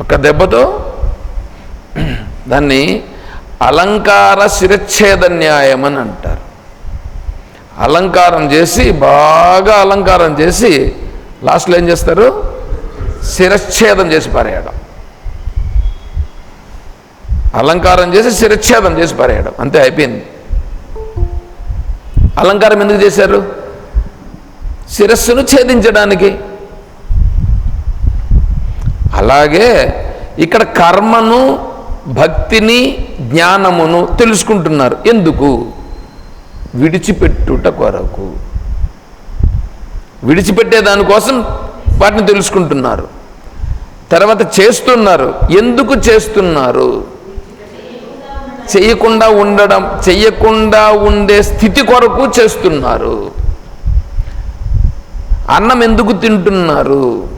ఒక దెబ్బతో దాన్ని అలంకార శిరచ్ఛేద న్యాయం అని అంటారు. అలంకారం చేసి బాగా అలంకారం చేసి లాస్ట్లో ఏం చేస్తారు? శిరచ్ఛేదం చేసి పారేయడం. అలంకారం చేసి శిరచ్ఛేదం చేసి పారేయడం. అంతే అయిపోయింది. అలంకారం ఎందుకు చేశారు? శిరస్సును ఛేదించడానికి. అలాగే ఇక్కడ కర్మను భక్తిని జ్ఞానమును తెలుసుకుంటున్నారు. ఎందుకు? విడిచిపెట్టుట కొరకు. విడిచిపెట్టే దానికోసం వాటిని తెలుసుకుంటున్నారు. తర్వాత చేస్తున్నారు. ఎందుకు చేస్తున్నారు? చేయకుండా ఉండడం చెయ్యకుండా ఉండే స్థితి కొరకు చేస్తున్నారు. అన్నం ఎందుకు తింటున్నారు?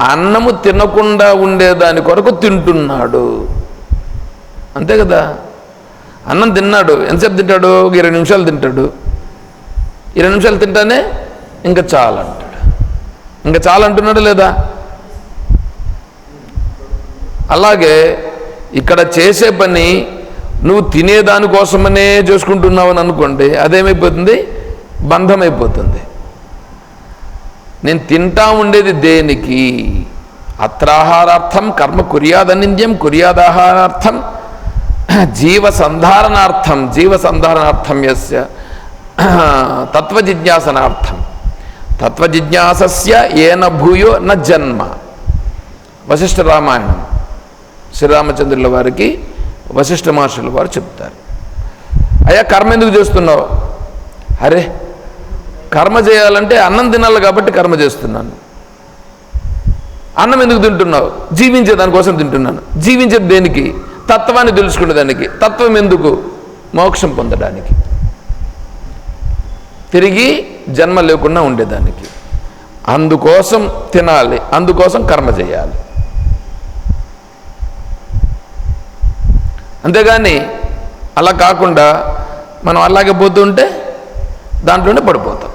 అన్నము తినకుండా ఉండేదాని కొరకు తింటున్నాడు. అంతే కదా? అన్నం తిన్నాడు. ఎంతసేపు తింటాడు? ఒక ఇరవై నిమిషాలు తింటాడు. ఇరవై నిమిషాలు తింటానే ఇంకా చాలంటాడు. ఇంకా చాలంటున్నాడు లేదా? అలాగే ఇక్కడ చేసే పని నువ్వు తినేదానికోసమనే చేసుకుంటున్నావు అని అనుకోండి అదేమైపోతుంది? బంధం అయిపోతుంది నేను తింటా ఉండేది దేనికి? అత్రాహారార్థం కర్మ కుర్యాదనింద్యం కుర్యాదాహారార్థం జీవ సంధారణార్థం జీవ సంధారణార్థం తత్వజిజ్ఞాసనార్థం తత్వజిజ్ఞాసస్య ఏన భూయో న జన్మ. వశిష్ఠ రామాయణం. శ్రీరామచంద్రుల వారికి వశిష్ఠ మహర్షుల వారు చెప్తారు. అయ్యా కర్మ ఎందుకు చేస్తున్నావు? అరే కర్మ చేయాలంటే అన్నం తినాలి కాబట్టి కర్మ చేస్తున్నాను. అన్నం ఎందుకు తింటున్నావు? జీవించే దానికోసం తింటున్నాను. జీవించే దేనికి? తత్వాన్ని తెలుసుకునే దానికి. తత్వం ఎందుకు? మోక్షం పొందడానికి. తిరిగి జన్మ లేకుండా ఉండేదానికి. అందుకోసం తినాలి. అందుకోసం కర్మ చేయాలి. అంతేగాని అలా కాకుండా మనం అలాగే పోతుంటే దాంట్లోనే పడిపోతాం.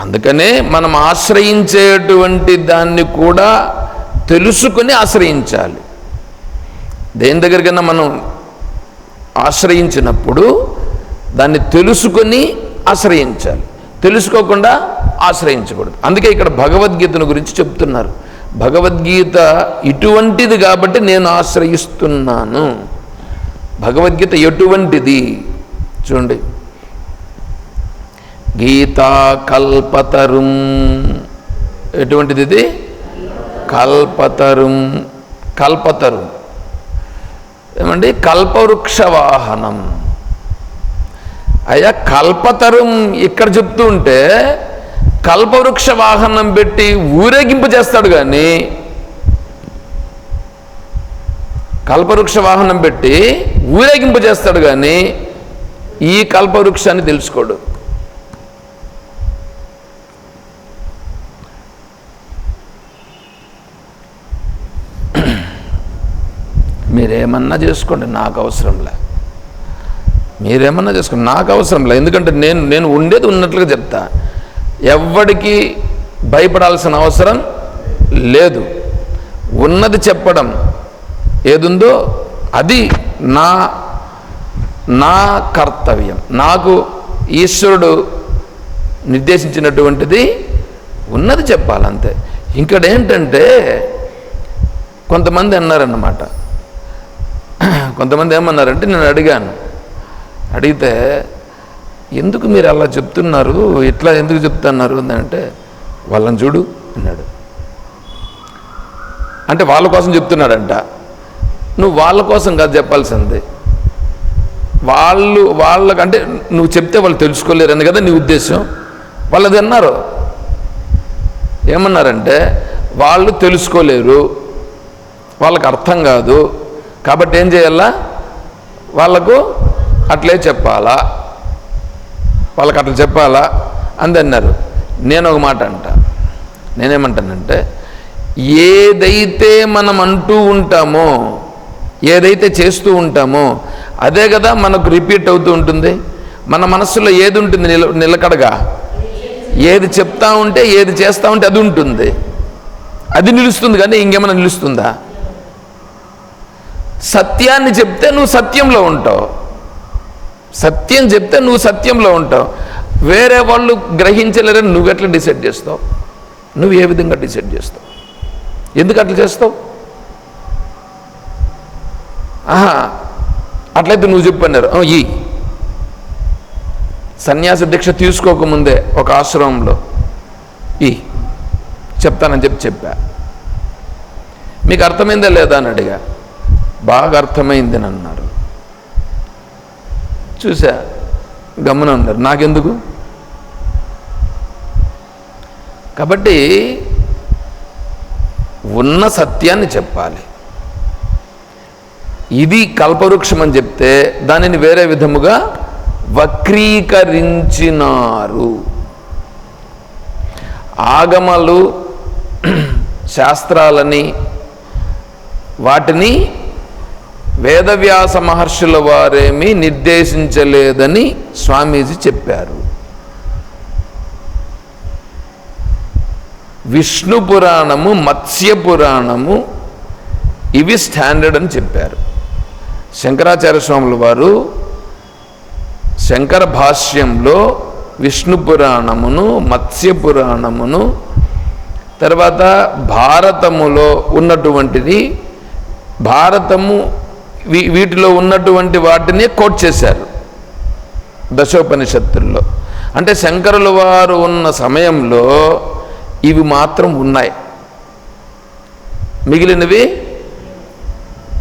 అందుకనే మనం ఆశ్రయించేటువంటి దాన్ని కూడా తెలుసుకొని ఆశ్రయించాలి. దేని దగ్గరికైనా మనం ఆశ్రయించినప్పుడు దాన్ని తెలుసుకొని ఆశ్రయించాలి. తెలుసుకోకుండా ఆశ్రయించకూడదు. అందుకే ఇక్కడ భగవద్గీతను గురించి చెప్తున్నారు. భగవద్గీత ఇటువంటిది కాబట్టి నేను ఆశ్రయిస్తున్నాను. భగవద్గీత ఎటువంటిది? చూడండి. గీతా కల్పతరుం ఎటువంటిది ఇది కల్పతరుం. కల్పతరుం. ఏమండి? కల్పవృక్ష వాహనం అయ్యా కల్పతరుం ఇక్కడ చెప్తూ ఉంటే కల్పవృక్ష వాహనం పెట్టి ఊరేగింపు చేస్తాడు కానీ కల్పవృక్ష వాహనం పెట్టి ఊరేగింపు చేస్తాడు కానీ ఈ కల్పవృక్షాన్ని తెలుసుకోడు. మీరేమన్నా చేసుకోండి నాకు అవసరంలే మీరేమన్నా చేసుకోండి నాకు అవసరంలే ఎందుకంటే నేను నేను ఉండేది ఉన్నట్లుగా చెప్తా. ఎవ్వడికి భయపడాల్సిన అవసరం లేదు. ఉన్నది చెప్పడం ఏదుందో అది నా నా కర్తవ్యం. నాకు ఈశ్వరుడు నిర్దేశించినటువంటిది ఉన్నది చెప్పాలంతే. ఇక్కడ ఏంటంటే కొంతమంది అన్నారన్నమాట. కొంతమంది ఏమన్నారంటే నేను అడిగాను. అడిగితే ఎందుకు మీరు అలా చెప్తున్నారు? ఇట్లా ఎందుకు చెప్తున్నారు? అంటే వాళ్ళని చూడు అన్నాడు. అంటే వాళ్ళ కోసం చెప్తున్నాడంట. నువ్వు వాళ్ళ కోసం కాదు చెప్పాల్సింది. వాళ్ళు వాళ్ళకంటే నువ్వు చెప్తే వాళ్ళు తెలుసుకోలేరని కదా నీ ఉద్దేశం. వాళ్ళది అన్నారు. ఏమన్నారంటే వాళ్ళు తెలుసుకోలేరు. వాళ్ళకి అర్థం కాదు. కాబట్టి ఏం చేయాలా? వాళ్ళకు అట్లే చెప్పాలా? వాళ్ళకి అట్లా చెప్పాలా? అంది అన్నారు. నేను ఒక మాట అంట. నేనేమంటానంటే ఏదైతే మనం అంటూ ఉంటామో ఏదైతే చేస్తూ ఉంటామో అదే కదా మనకు రిపీట్ అవుతూ ఉంటుంది. మన మనస్సులో ఏది ఉంటుంది నిల నిలకడగా? ఏది చెప్తా ఉంటే ఏది చేస్తూ ఉంటే అది ఉంటుంది. అది నిలుస్తుంది కానీ ఇంకేమైనా నిలుస్తుందా? సత్యాన్ని చెప్తే నువ్వు సత్యంలో ఉంటావు. సత్యం చెప్తే నువ్వు సత్యంలో ఉంటావు. వేరే వాళ్ళు గ్రహించలేరని నువ్వు ఎట్లా డిసైడ్ చేస్తావు? నువ్వు ఏ విధంగా డిసైడ్ చేస్తావు? ఎందుకు అట్లా చేస్తావు? ఆహా అట్లయితే నువ్వు చెప్పన్నారు ఈ. సన్యాస దీక్ష తీసుకోకముందే ఒక ఆశ్రమంలో. ఈ. చెప్తానని చెప్పి చెప్పా. మీకు అర్థమైందా లేదా అని అడిగా. బాగా అర్థమైంది అని అన్నారు. చూసా గమనం అన్నారు నాకెందుకు? కాబట్టి ఉన్న సత్యాన్ని చెప్పాలి. ఇది కల్పవృక్షం అని చెప్తే దానిని వేరే విధముగా వక్రీకరించినారు. ఆగమలు శాస్త్రాలని వాటిని వేదవ్యాస మహర్షుల వారేమీ నిర్దేశించలేదని స్వామీజీ చెప్పారు. విష్ణు పురాణము మత్స్య పురాణము ఇవి స్టాండర్డ్ అని చెప్పారు. శంకరాచార్య స్వాముల వారు శంకర భాష్యంలో విష్ణు పురాణమును మత్స్య పురాణమును తర్వాత భారతములో ఉన్నటువంటిది భారతము వీటిలో ఉన్నటువంటి వాటిని కోట్ చేశారు. దశోపనిషత్తుల్లో. అంటే శంకరుల వారు ఉన్న సమయంలో ఇవి మాత్రం ఉన్నాయి. మిగిలినవి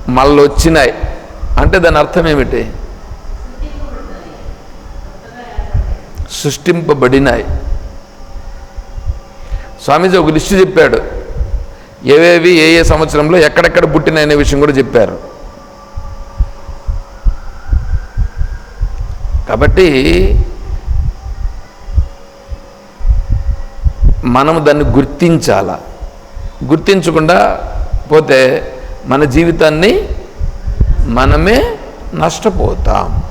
మళ్ళీ వచ్చినాయి అంటే దాని అర్థం ఏమిటి? సృష్టింపబడినాయి. స్వామీజీ ఒక లిస్టు చెప్పాడు. ఏవేవి ఏ ఏ సంవత్సరంలో ఎక్కడెక్కడ పుట్టినాయనే విషయం కూడా చెప్పారు. కాబట్టి మనము దాన్ని గుర్తించాల? గుర్తించకుండా పోతే మన జీవితాన్ని మనమే నష్టపోతాం.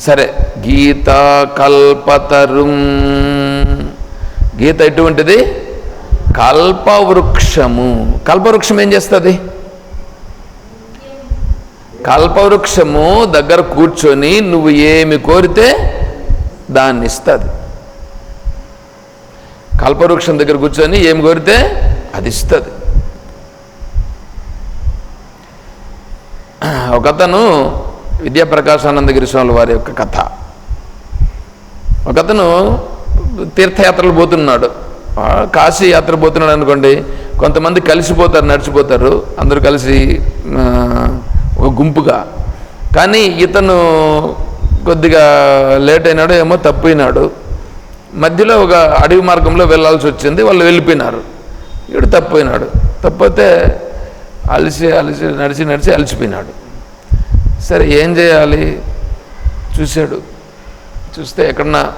సరే గీత కల్పతరుం. గీత ఎటువంటిది? కల్పవృక్షము. కల్పవృక్షం ఏం చేస్తుంది? కల్పవృక్షము దగ్గర కూర్చొని నువ్వు ఏమి కోరితే దాన్ని ఇస్తుంది కల్పవృక్షం దగ్గర కూర్చొని ఏమి కోరితే అది ఇస్తుంది ఒకతను విద్యాప్రకాశానందగిరి స్వామి వారి యొక్క కథ. ఒకతను తీర్థయాత్రలు పోతున్నాడు. కాశీ యాత్ర పోతున్నాడు అనుకోండి కొంతమంది కలిసిపోతారు నడిచిపోతారు అందరూ కలిసి ఒక గుంపుగా. కానీ ఇతను కొద్దిగా లేట్ అయినాడు ఏమో తప్పినాడు. మధ్యలో ఒక అడవి మార్గంలో వెళ్ళాల్సి వచ్చింది వాళ్ళు వెళ్ళిపోయినారు. వీడు తప్పిపోయినాడు. తప్పితే అలసి అలసి నడిచి నడిచి అలసిపోయినాడు. సరే ఏం చేయాలి? చూశాడు. చూస్తే ఎక్కడన్నా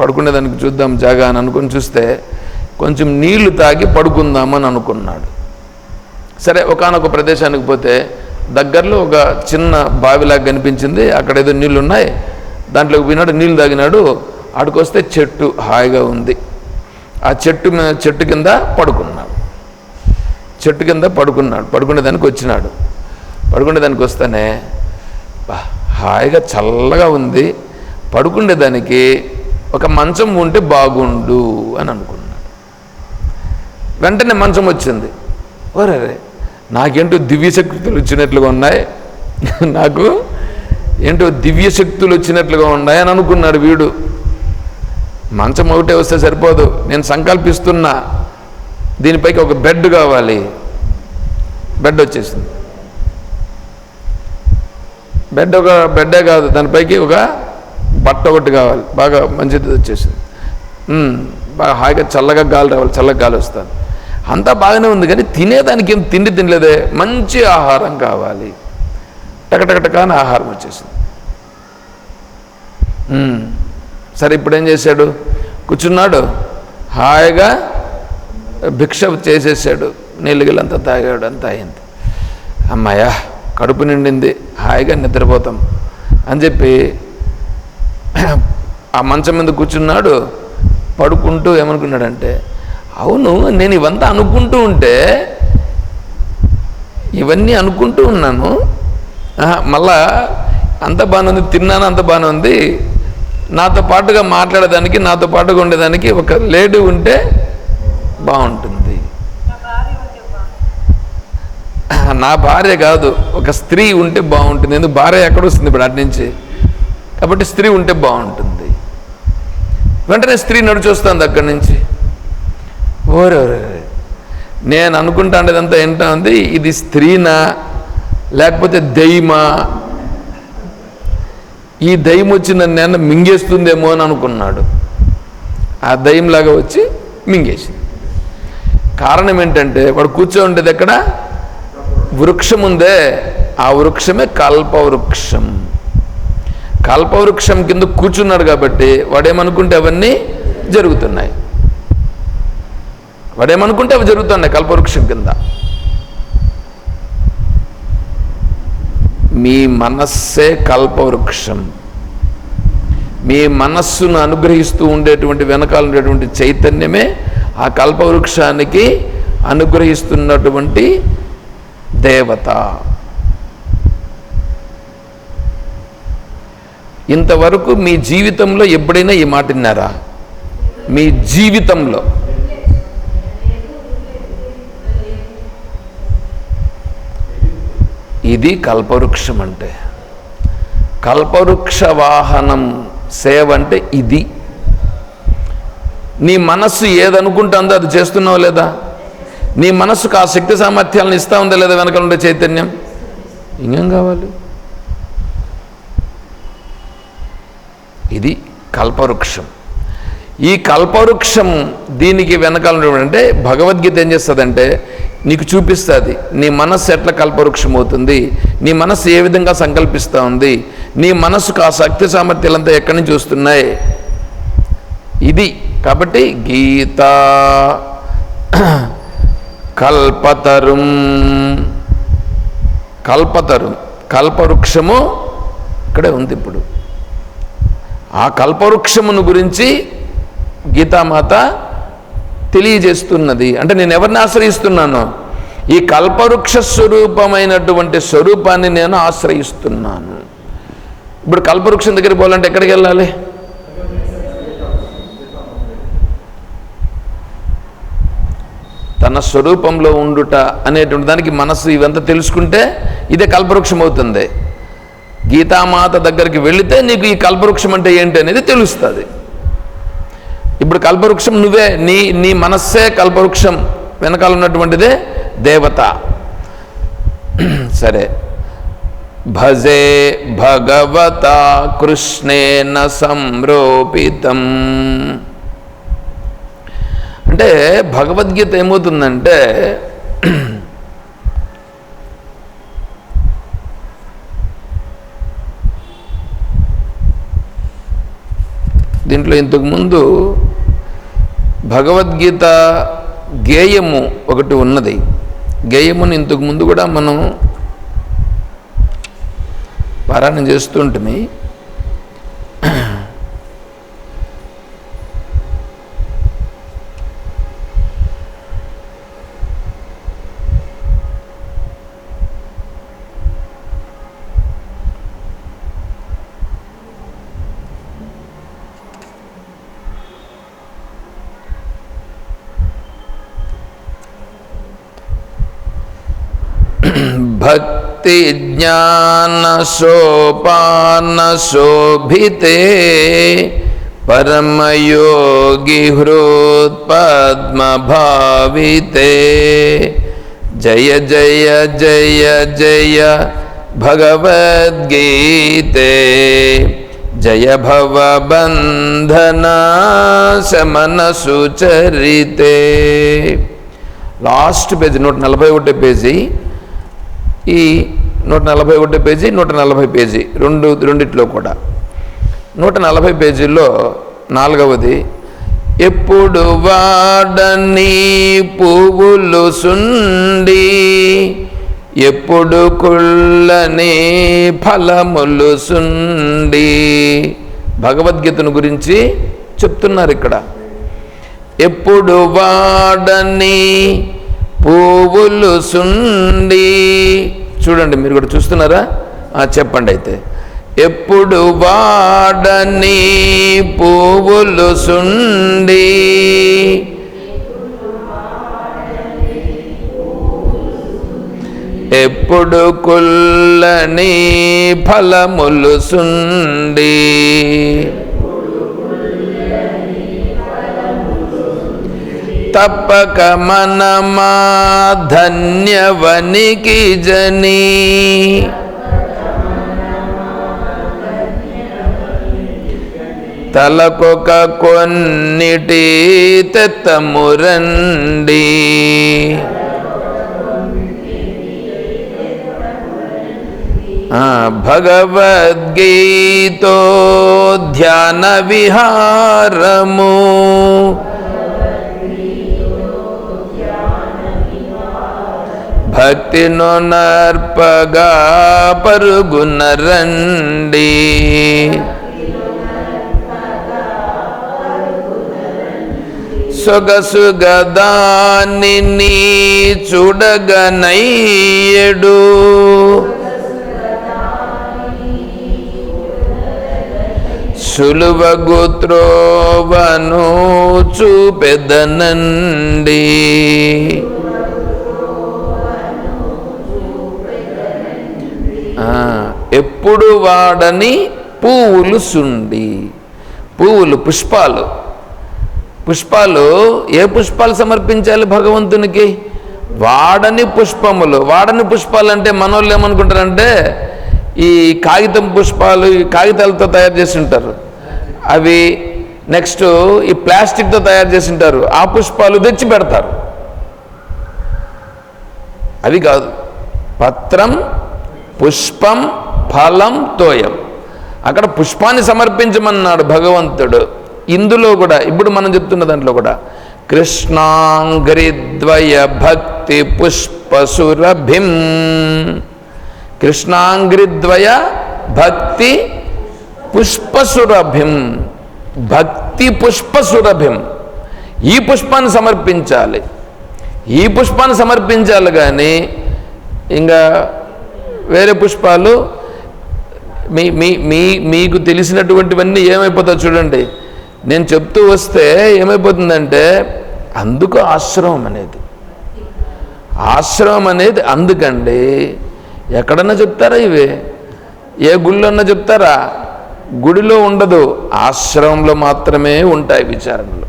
పడుకునేదానికి చూద్దాం జాగా అని అనుకుని చూస్తే కొంచెం నీళ్ళు తాగి పడుకుందామని అనుకున్నాడు. సరే ఒకానొక ప్రదేశానికి పోతే దగ్గరలో ఒక చిన్న బావిలాగా కనిపించింది. అక్కడ ఏదో నీళ్ళు ఉన్నాయి దాంట్లోకి పోయినాడు నీళ్ళు తాగినాడు. ఆడికొస్తే చెట్టు హాయిగా ఉంది. ఆ చెట్టు చెట్టు కింద పడుకున్నాడు. చెట్టు కింద పడుకున్నాడు. పడుకునేదానికి వచ్చినాడు. పడుకునేదానికి వస్తేనే హాయిగా చల్లగా ఉంది. పడుకునేదానికి ఒక మంచం ఉంటే బాగుండు అని అనుకున్నాడు. వెంటనే మంచం వచ్చింది. ఒరే నాకేంటో దివ్య శక్తులు వచ్చినట్లుగా ఉన్నాయి. నాకు ఏంటో దివ్య శక్తులు వచ్చినట్లుగా ఉన్నాయి అని అనుకున్నాడు వీడు. మంచం ఒకటే వస్తే సరిపోదు. నేను సంకల్పిస్తున్నా. దీనిపైకి ఒక బెడ్ కావాలి. బెడ్ వచ్చేసింది. బెడ్ ఒక బెడ్డే కాదు. దానిపైకి ఒక బట్ట ఒకటి కావాలి. బాగా మంచిది వచ్చేసింది. బాగా హాయిగా చల్లగా గాలి రావాలి. చల్లగా గాలి వస్తుంది. అంతా బాగానే ఉంది కానీ తినేదానికి ఏం తిండి తినలేదే. మంచి ఆహారం కావాలి. టకటకటక అని ఆహారం వచ్చేసింది. సరే ఇప్పుడు ఏం చేశాడు? కూర్చున్నాడు. హాయిగా భిక్ష చేసేసాడు. నీళ్ళు గిల్లంతా తాగాడు అంతా అయింది. అమ్మాయ్యా కడుపు నిండింది. హాయిగా నిద్రపోతాం అని చెప్పి ఆ మంచం మీద కూర్చున్నాడు. పడుకుంటూ ఏమనుకున్నాడంటే అవును నేను ఇవంతా అనుకుంటూ ఉంటే ఇవన్నీ అనుకుంటూ ఉన్నాను. మళ్ళా అంత బాగానే ఉంది తిన్నాను అంత బాగానే ఉంది నాతో పాటుగా మాట్లాడేదానికి నాతో పాటుగా ఉండేదానికి ఒక లేడీ ఉంటే బాగుంటుంది. నా భార్య కాదు ఒక స్త్రీ ఉంటే బాగుంటుంది. ఎందుకు? భార్య ఎక్కడ వస్తుంది ఇప్పుడు అటు నుంచి? కాబట్టి స్త్రీ ఉంటే బాగుంటుంది. వెంటనే స్త్రీ నడిచొస్తుంది అక్కడి నుంచి. ఓరే ఓరే. నేను అనుకుంటా ఉండేదంతా ఏంటంది ఇది స్త్రీనా లేకపోతే దెయ్యమా? ఈ దయ్యం వచ్చి నన్ను ఏమన్నా మింగేస్తుందేమో అని అనుకున్నాడు. ఆ దయ్యంలాగా వచ్చి మింగేసింది. కారణం ఏంటంటే వాడు కూర్చో ఉండేది ఎక్కడ? వృక్షం ఉందే. ఆ వృక్షమే కల్పవృక్షం. కల్పవృక్షం కింద కూర్చున్నాడు కాబట్టి వాడేమనుకుంటే అవన్నీ జరుగుతున్నాయి. వాడేమనుకుంటే అవి జరుగుతున్నాయి కల్పవృక్షం కింద. మీ మనస్సే కల్పవృక్షం. మీ మనస్సును అనుగ్రహిస్తూ ఉండేటువంటి వెనకాల ఉండేటువంటి చైతన్యమే ఆ కల్పవృక్షానికి అనుగ్రహిస్తున్నటువంటి దేవత. ఇంతవరకు మీ జీవితంలో ఎప్పుడైనా ఈ మాట విన్నారా? మీ జీవితంలో. ఇది కల్పవృక్షం అంటే. కల్పవృక్ష వాహనం సేవ అంటే ఇది. నీ మనస్సు ఏదనుకుంటుందో అది చేస్తున్నావు లేదా? నీ మనస్సుకు ఆ శక్తి సామర్థ్యాలను ఇస్తా ఉందా లేదా వెనకాల ఉండే చైతన్యం? ఇంకేం కావాలి? ఇది కల్పవృక్షం. ఈ కల్పవృక్షం దీనికి వెనకాల అంటే భగవద్గీత ఏం చేస్తుందంటే నీకు చూపిస్తుంది. నీ మనస్సు ఎట్లా కల్పవృక్షం అవుతుంది నీ మనస్సు ఏ విధంగా సంకల్పిస్తూ ఉంది నీ మనస్సుకు ఆ శక్తి సామర్థ్యాలంతా ఎక్కడి నుంచి వస్తున్నాయి? ఇది. కాబట్టి గీత కల్పతరుం కల్పతరుం కల్పవృక్షము ఇక్కడే ఉంది ఇప్పుడు. ఆ కల్పవృక్షమును గురించి గీతామాత తెలియజేస్తున్నది. అంటే నేను ఎవరిని ఆశ్రయిస్తున్నాను? ఈ కల్పవృక్ష స్వరూపమైనటువంటి స్వరూపాన్ని నేను ఆశ్రయిస్తున్నాను. ఇప్పుడు కల్పవృక్షం దగ్గరికి పోవాలంటే ఎక్కడికి వెళ్ళాలి? తన స్వరూపంలో ఉండుట అనేటువంటి దానికి మనసు ఇవంతా తెలుసుకుంటే ఇదే కల్పవృక్షం అవుతుంది. గీతామాత దగ్గరికి వెళితే నీకు ఈ కల్పవృక్షం అంటే ఏంటి అనేది తెలుస్తుంది. ఇప్పుడు కల్పవృక్షం నువ్వే నీ నీ మనస్సే కల్పవృక్షం. వెనకాల ఉన్నటువంటిదే దేవత. సరే. భజే భగవత కృష్ణేన సంరోపితం. అంటే భగవద్గీత ఏమవుతుందంటే దీంట్లో ఇంతకుముందు భగవద్గీత గేయము ఒకటి ఉన్నది. గేయమును ఇంతకు ముందు కూడా మనం పారాయణం చేస్తుంటే జయ జయ జయ జయ భగవద్గీతే జయ భవ బంధన శమన సుచరితే లాస్ట్ పేజీ నూట నలభై ఒకటి పేజీ ఈ నూట నలభై ఒకటి పేజీ నూట నలభై పేజీ రెండు రెండిట్లో కూడా. నూట నలభై పేజీల్లో నాలుగవది ఎప్పుడు వాడని పువ్వులు సుండి ఎప్పుడు కుళ్ళని ఫలములు సుండి. భగవద్గీతను గురించి చెప్తున్నారు ఇక్కడ. ఎప్పుడు వాడని పువ్వులు సుండి. చూడండి మీరు కూడా చూస్తున్నారా? చెప్పండి అయితే. ఎప్పుడు వాడని పువ్వులు సుండి. ఎప్పుడు కుల్లని ఫలములు సుండి. తప్పక మనమా ధన్యవనికి జని. తలకొక కొన్నిటి తెత్తమురండి భగవద్గీతో ధ్యాన విహారము. భక్తిను నర్పగా పరుగున రండి సొగసుగదాని చూడగనయ్యడు. సులువ త్రోవను చూపెదనండి. ఎప్పుడు వాడని పువ్వులు సుండి. పువ్వులు పుష్పాలు. పుష్పాలు ఏ పుష్పాలు సమర్పించాలి భగవంతునికి? వాడని పుష్పములు. వాడని పుష్పాలు అంటే మనోళ్ళు ఏమనుకుంటారంటే ఈ కాగితం పుష్పాలు ఈ కాగితాలతో తయారు చేసి ఉంటారు. అవి నెక్స్ట్ ఈ ప్లాస్టిక్తో తయారు చేసి ఉంటారు. ఆ పుష్పాలు తెచ్చి పెడతారు. అవి కాదు. పత్రం పుష్పం ఫలం తోయం. అక్కడ పుష్పాన్ని సమర్పించమన్నాడు భగవంతుడు. ఇందులో కూడా ఇప్పుడు మనం చెప్తున్న దాంట్లో కూడా కృష్ణాంగ్రిద్వయ భక్తి పుష్పసురభిం. కృష్ణాంగ్రిద్వయ భక్తి పుష్పసురభిం. భక్తి పుష్పసురభిం. ఈ పుష్పాన్ని సమర్పించాలి. ఈ పుష్పాన్ని సమర్పించాలి కానీ ఇంకా వేరే పుష్పాలు మీ మీ మీ మీకు తెలిసినటువంటివన్నీ ఏమైపోతాయి చూడండి. నేను చెప్తూ వస్తే ఏమైపోతుందంటే అందుకు ఆశ్రమం అనేది. ఆశ్రమం అనేది అందుకండి. ఎక్కడన్నా చెప్తారా ఇవి? ఏ గుళ్ళన్నా చెప్తారా? గుడిలో ఉండదు. ఆశ్రమంలో మాత్రమే ఉంటాయి విచారణలు.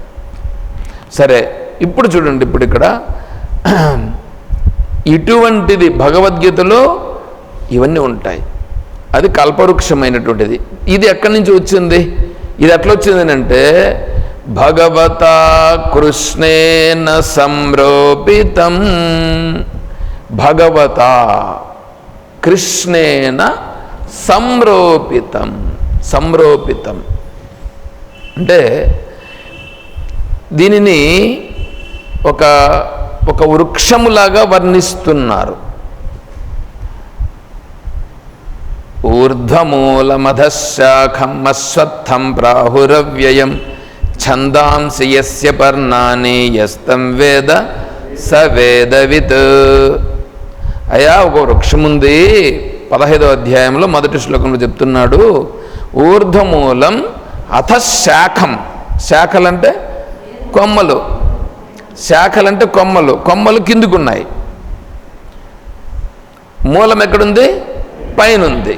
సరే ఇప్పుడు చూడండి ఇప్పుడు ఇక్కడ. ఇటువంటిది భగవద్గీతలో ఇవన్నీ ఉంటాయి. అది కల్పవృక్షమైనటువంటిది. ఇది ఎక్కడి నుంచి వచ్చింది? ఇది ఎట్లా వచ్చింది అంటే భగవత కృష్ణేన సంరోపితం భగవత కృష్ణేన సంరోపితం సంరోపితం. అంటే దీనిని ఒక ఒక వృక్షములాగా వర్ణిస్తున్నారు. ఊర్ధ్వమూలమధశాఖం అశ్వత్థం ప్రాహురవ్యయం ఛందాంసి యస్య పర్ణాని యస్తం వేద స వేదవిత్ అయా ఒక వృక్షం ఉంది. పదహైదో అధ్యాయంలో మొదటి శ్లోకంలో చెప్తున్నాడు ఊర్ధ్వమూలం అథశాఖం శాఖలంటే కొమ్మలు. శాఖలంటే కొమ్మలు. కొమ్మలు కిందుకున్నాయి మూలం ఎక్కడుంది? పైనుంది.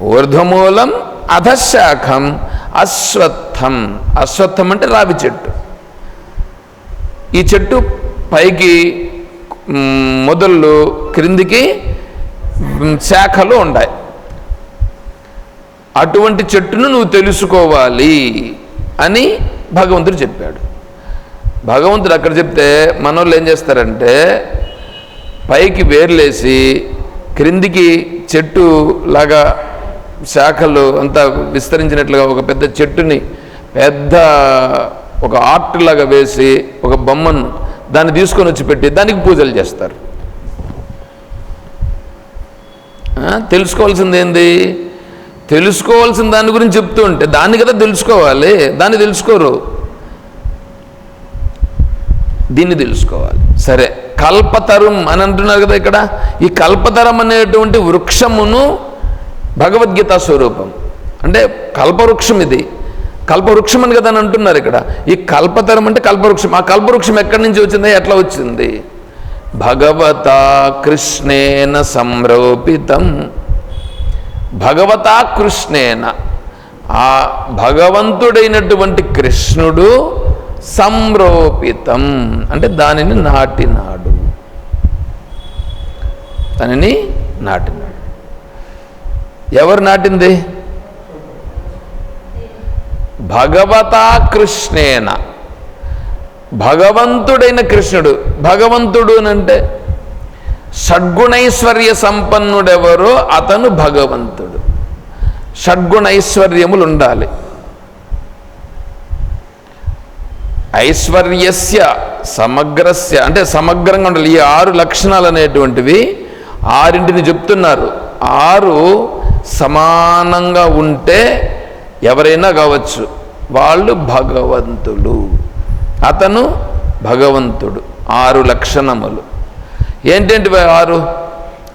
ఊర్ధ్వమూలం అధశాఖం అశ్వత్థం. అశ్వత్థం అంటే రావి చెట్టు. ఈ చెట్టు పైకి మొదళ్ళు క్రిందికి శాఖలు ఉంటాయి. అటువంటి చెట్టును నువ్వు తెలుసుకోవాలి అని భగవంతుడు చెప్పాడు. భగవంతుడు అక్కడ చెప్తే మనోళ్ళు ఏం చేస్తారంటే పైకి వేర్లేసి క్రిందికి చెట్టు లాగా శాఖలు అంతా విస్తరించినట్లుగా ఒక పెద్ద చెట్టుని పెద్ద ఒక ఆర్ట్ లాగా వేసి ఒక బొమ్మను దాన్ని తీసుకొని వచ్చి పెట్టి దానికి పూజలు చేస్తారు. తెలుసుకోవాల్సింది ఏంది? తెలుసుకోవాల్సిన దాని గురించి చెప్తూ ఉంటే దాన్ని కదా తెలుసుకోవాలి దాన్ని తెలుసుకోరు. దీన్ని తెలుసుకోవాలి. సరే కల్పతరం అని అంటున్నారు కదా ఇక్కడ. ఈ కల్పతరం అనేటువంటి వృక్షమును భగవద్గీత స్వరూపం. అంటే కల్పవృక్షం ఇది. కల్పవృక్షం అని కదా అని అంటున్నారు ఇక్కడ. ఈ కల్పతరం అంటే కల్పవృక్షం. ఆ కల్పవృక్షం ఎక్కడి నుంచి వచ్చింది? ఎట్లా వచ్చింది? భగవతా కృష్ణేన సంరోపితం. భగవతా కృష్ణేన. ఆ భగవంతుడైనటువంటి కృష్ణుడు సంరోపితం. అంటే దానిని నాటినాడు దానిని నాటినాడు ఎవరు నాటింది? భగవతా కృష్ణేన. భగవంతుడైన కృష్ణుడు. భగవంతుడు అంటే షడ్గుణైశ్వర్య సంపన్నుడెవరో అతను భగవంతుడు. షడ్గుణైశ్వర్యములు ఉండాలి ఐశ్వర్యస్య సమగ్రస్య అంటే సమగ్రంగా ఉండాలి. ఈ ఆరు లక్షణాలు అనేటువంటివి ఆరింటిని చెప్తున్నారు. ఆరు సమానంగా ఉంటే ఎవరైనా కావచ్చు. వాళ్ళు భగవంతులు. అతను భగవంతుడు. ఆరు లక్షణములు. ఏంటంటే ఆరు?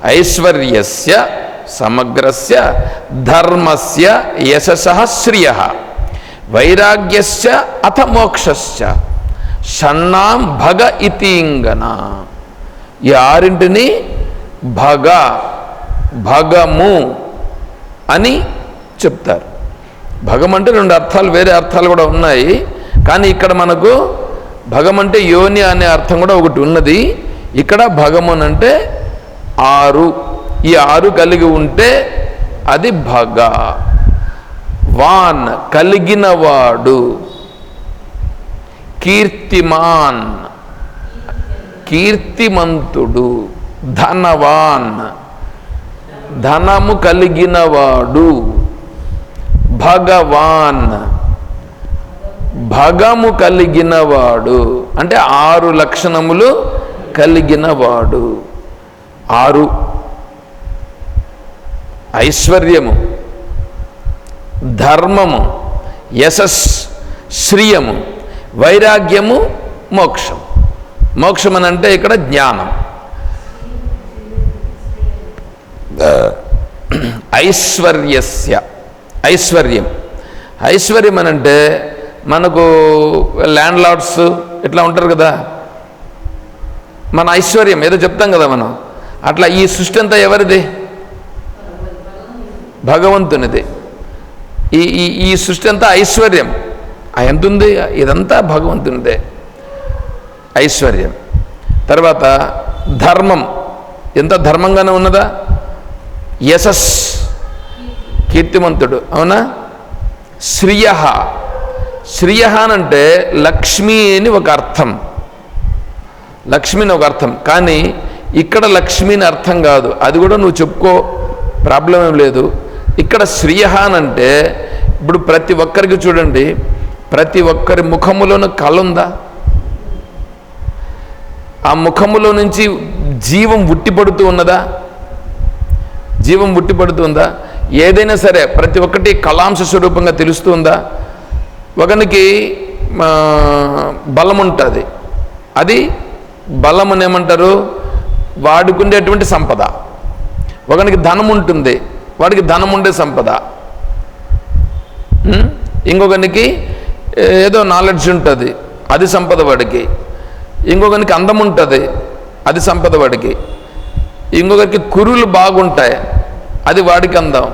ఐశ్వర్యస్య సమగ్రస్య ధర్మస్య యశస శ్రియ వైరాగ్యస్య అథ మోక్షస్య. షణ్ణాం భగ ఇతింగన ఈ ఆరింటిని భగ భగము అని చెప్తారు. భగం అంటే రెండు అర్థాలు వేరే అర్థాలు కూడా ఉన్నాయి. కానీ ఇక్కడ మనకు భగమంటే యోని అనే అర్థం కూడా ఒకటి ఉన్నది. ఇక్కడ భగమున్ అంటే ఆరు. ఈ ఆరు కలిగి ఉంటే అది భగ. వాన్ కలిగినవాడు కీర్తిమాన్. కీర్తిమంతుడు. ధనవాన్. ధనము కలిగినవాడు భగవాన్. భగము కలిగినవాడు. అంటే ఆరు లక్షణములు కలిగినవాడు. ఆరు ఐశ్వర్యము ధర్మము యశస్ శ్రియము వైరాగ్యము మోక్షం. మోక్షం అని అంటే ఇక్కడ జ్ఞానం. ఐశ్వర్యస్య. ఐశ్వర్యం. ఐశ్వర్యం అని అంటే మనకు ల్యాండ్ లార్డ్స్ ఇట్లా ఉంటారు కదా. మన ఐశ్వర్యం ఏదో చెప్తాం కదా మనం. అట్లా ఈ సృష్టి అంతా ఎవరిది? భగవంతునిది. ఈ ఈ ఈ సృష్టి అంతా ఐశ్వర్యం. ఎంత ఉంది ఇదంతా భగవంతునిదే. ఐశ్వర్యం. తర్వాత ధర్మం. ఎంత ధర్మంగానే ఉన్నదా? యశస్. కీర్తిమంతుడు అవునా? శ్రియ శ్రియ అంటే లక్ష్మి అని ఒక అర్థం. లక్ష్మిని ఒక అర్థం. కానీ ఇక్కడ లక్ష్మిని అర్థం కాదు. అది కూడా నువ్వు చెప్పుకో ప్రాబ్లం ఏం లేదు. ఇక్కడ శ్రీయహాన్ అంటే ఇప్పుడు ప్రతి ఒక్కరికి చూడండి ప్రతి ఒక్కరి ముఖములోనూ కళ ఉందా? ఆ ముఖములో నుంచి జీవం ఉట్టిపడుతూ ఉన్నదా? జీవం ఉట్టిపడుతుందా ఏదైనా సరే ప్రతి ఒక్కటి కళాంశ స్వరూపంగా తెలుస్తుందా? ఒకనికి బలం ఉంటుంది. అది బలం అని ఏమంటారు? ఉండేటువంటి సంపద. ఒకనికి ధనం ఉంటుంది. వాడికి ధనం ఉండే సంపద. ఇంకొకనికి ఏదో నాలెడ్జ్ ఉంటుంది. అది సంపద వాడికి. ఇంకొకరికి అందం ఉంటుంది. అది సంపద వాడికి. ఇంకొకరికి కురులు బాగుంటాయి. అది వాడికి అందం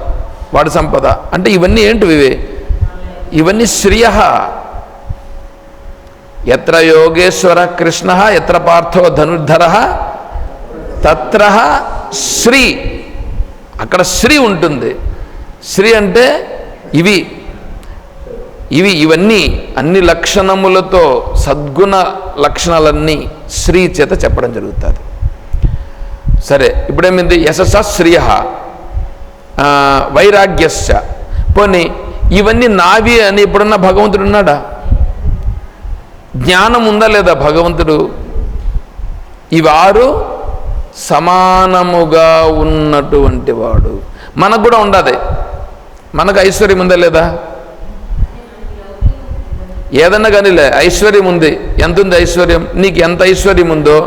వాడి సంపద. అంటే ఇవన్నీ ఏంటివి ఇవన్నీ శ్రియ ఎత్ర యోగేశ్వర కృష్ణ ఎత్ర పార్థో ధనుర్ధర తత్ర శ్రీ. అక్కడ శ్రీ ఉంటుంది. శ్రీ అంటే ఇవి. ఇవి ఇవన్నీ అన్ని లక్షణములతో సద్గుణ లక్షణాలన్నీ శ్రీ చేత చెప్పడం జరుగుతుంది. సరే ఇప్పుడేమింది? యశస శ్రియ వైరాగ్యశ్చ పోనీ ఇవన్నీ నావి అని ఇప్పుడున్న భగవంతుడు ఉన్నాడా? జ్ఞానం ఉందా లేదా భగవంతుడు? ఇవారు సమానముగా ఉన్నటువంటి వాడు. మనకు కూడా ఉండదు మనకు ఐశ్వర్యం ఉందా లేదా? ఏదన్నా కానీలే ఐశ్వర్యం ఉంది. ఎంత ఉంది ఐశ్వర్యం? నీకు ఎంత ఐశ్వర్యం ఉందో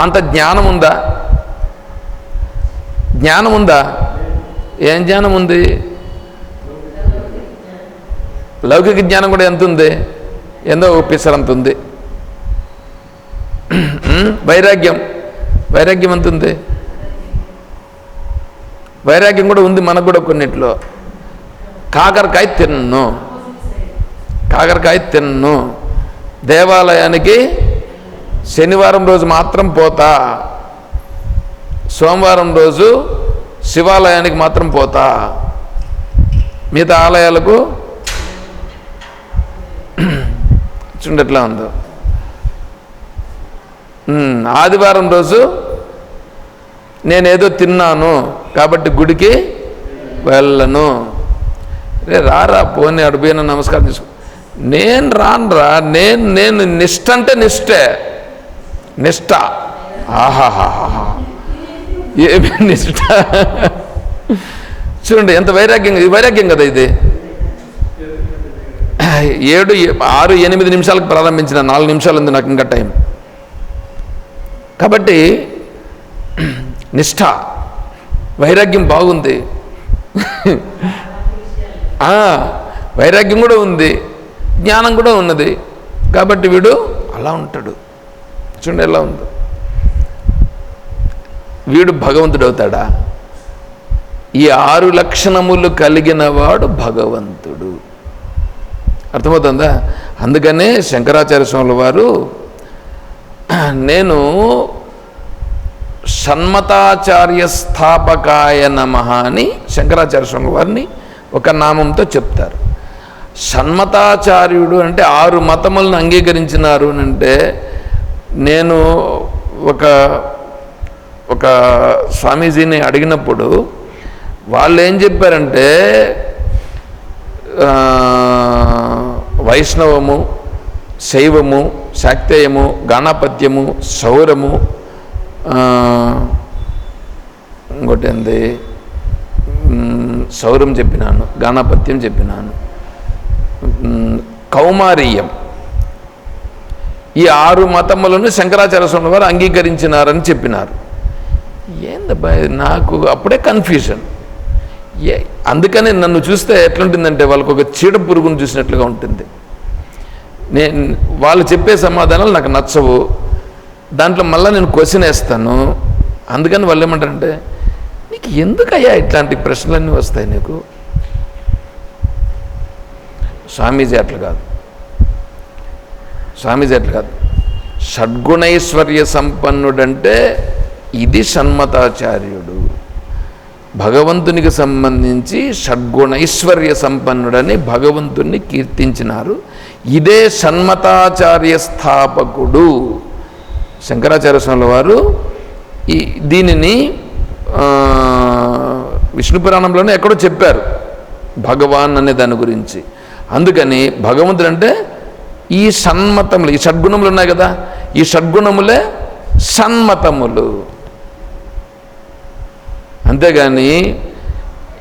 అంత జ్ఞానం ఉందా జ్ఞానం ఉందా ఏం జ్ఞానం ఉంది? లౌకిక జ్ఞానం కూడా ఎంత ఉంది? ఎంతో ఒప్పిస్తారంత ఉంది. వైరాగ్యం. వైరాగ్యం ఎంత ఉంది? వైరాగ్యం కూడా ఉంది మనకు కూడా కొన్నిట్లో. కాకరకాయ తిన్ను. కాకరకాయ తిన్ను. దేవాలయానికి శనివారం రోజు మాత్రం పోతా. సోమవారం రోజు శివాలయానికి మాత్రం పోతా. మిగతా ఆలయాలకు చూడట్లా ఉందో. ఆదివారం రోజు నేనేదో తిన్నాను కాబట్టి గుడికి వెళ్ళను. రే రారా పోనీ అడిపోయిన నమస్కారం చేసుకో నేను రానరా నేను నేను నిష్ట అంటే నిష్టే. నిష్ట. ఆహాహాహా ఏమి నిష్ట చూడండి ఎంత వైరాగ్యం ఇది వైరాగ్యం కదా ఇది. ఏడు ఆరు ఎనిమిది నిమిషాలకు ప్రారంభించిన నాలుగు నిమిషాలు ఉంది నాకు ఇంకా టైం. కాబట్టి నిష్ఠ. వైరాగ్యం బాగుంది. ఆ, వైరాగ్యం కూడా ఉంది. జ్ఞానం కూడా ఉన్నది. కాబట్టి వీడు అలా ఉంటాడు. చూడండి ఎలా ఉందో. వీడు భగవంతుడు అవుతాడా ఈ ఆరు లక్షణములు కలిగిన వాడు భగవంతుడు. అర్థమవుతుందా? అందుకనే శంకరాచార్య స్వాముల వారు నేను షణ్మతాచార్య స్థాపకాయ నమ అని శంకరాచార్య స్వామి వారిని ఒక నామంతో చెప్తారు. షణ్మతాచార్యుడు అంటే ఆరు మతములను అంగీకరించినారు అంటే నేను ఒక ఒక స్వామీజీని అడిగినప్పుడు వాళ్ళు ఏం చెప్పారంటే వైష్ణవము శైవము శాక్తేయము గాణాపత్యము శౌరము ఇంకోటి ఏంది చెప్పినాను గాణాపత్యం చెప్పినాను. కౌమారీయం. ఈ ఆరు మతములను శంకరాచార్య స్వామి వారు అంగీకరించినారని చెప్పినారు. ఏందబ్బా నాకు అప్పుడే కన్ఫ్యూజన్ ఏ అందుకని నన్ను చూస్తే ఎట్లుంటుందంటే వాళ్ళకు ఒక చీడ పురుగును చూసినట్లుగా ఉంటుంది. నేను వాళ్ళు చెప్పే సమాధానాలు నాకు నచ్చవు. దాంట్లో మళ్ళీ నేను క్వశ్చన్ వేస్తాను. అందుకని వాళ్ళు ఏమంటారంటే నీకు ఎందుకయ్యా ఇట్లాంటి ప్రశ్నలన్నీ వస్తాయి నీకు? స్వామీజీ అట్లా కాదు. స్వామీజీ అట్లా కాదు. షడ్గుణైశ్వర్య సంపన్నుడంటే ఇది షణ్మతాచార్యుడు. భగవంతునికి సంబంధించి షడ్గుణైశ్వర్య సంపన్నుడని భగవంతుణ్ణి కీర్తించినారు. ఇదే షణ్మతాచార్య స్థాపకుడు. శంకరాచార్య స్వామి వారు ఈ దీనిని విష్ణు పురాణంలోనే ఎక్కడో చెప్పారు భగవాన్ అనే దాని గురించి. అందుకని భగవంతుడు అంటే ఈ సన్మతములు ఈ షడ్గుణములు ఉన్నాయి కదా ఈ షడ్గుణములే సన్మతములు అంతేగాని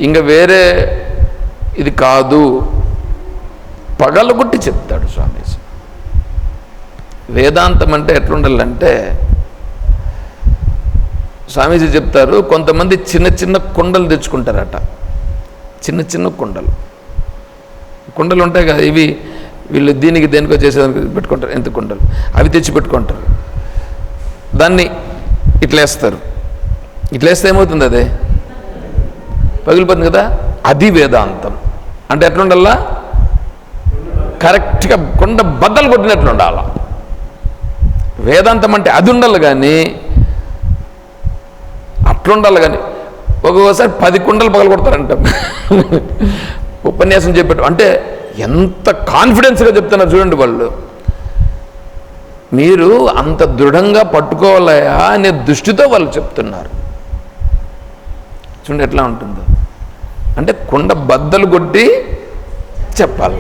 ఇంకా వేరే ఇది కాదు. పగలగొట్టి చెప్తాడు స్వామీజీ. వేదాంతం అంటే ఎట్లుండాలంటే స్వామీజీ చెప్తారు కొంతమంది చిన్న చిన్న కుండలు తెచ్చుకుంటారట. చిన్న చిన్న కుండలు. కుండలు ఉంటాయి కదా ఇవి వీళ్ళు దీనికి దేనికో చేసేదానికి పెట్టుకుంటారు ఎంత కుండలు? అవి తెచ్చి పెట్టుకుంటారు. దాన్ని ఇట్లా వేస్తారు ఇట్లా వేస్తే ఏమవుతుంది అదే పగిలిపోతుంది కదా? అది వేదాంతం. అంటే ఎట్లుండాలా? కరెక్ట్గా కొండ బద్దలు కొట్టినట్లు ఉండాల? వేదాంతం అంటే అది ఉండాలి కానీ అట్లుండాలి కానీ ఒక్కొక్కసారి పది కుండలు పగలు కొడతారంట. ఉపన్యాసం చెప్పేట అంటే ఎంత కాన్ఫిడెన్స్గా చెప్తున్నారు చూడండి వాళ్ళు. మీరు అంత దృఢంగా పట్టుకోవాలయా అనే దృష్టితో వాళ్ళు చెప్తున్నారు. చూడండి ఎట్లా ఉంటుందో. అంటే కుండ బద్దలు కొట్టి చెప్పాల.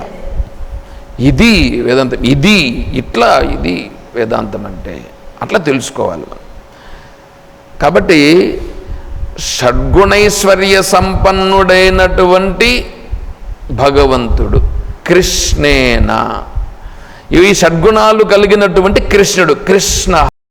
ఇది వేదాంతం ఇది ఇట్లా ఇది వేదాంతం అంటే అట్లా తెలుసుకోవాలి మనం. కాబట్టి షడ్గుణైశ్వర్య సంపన్నుడైనటువంటి భగవంతుడు కృష్ణేన. ఈ షడ్గుణాలు కలిగినటువంటి కృష్ణుడు కృష్ణ.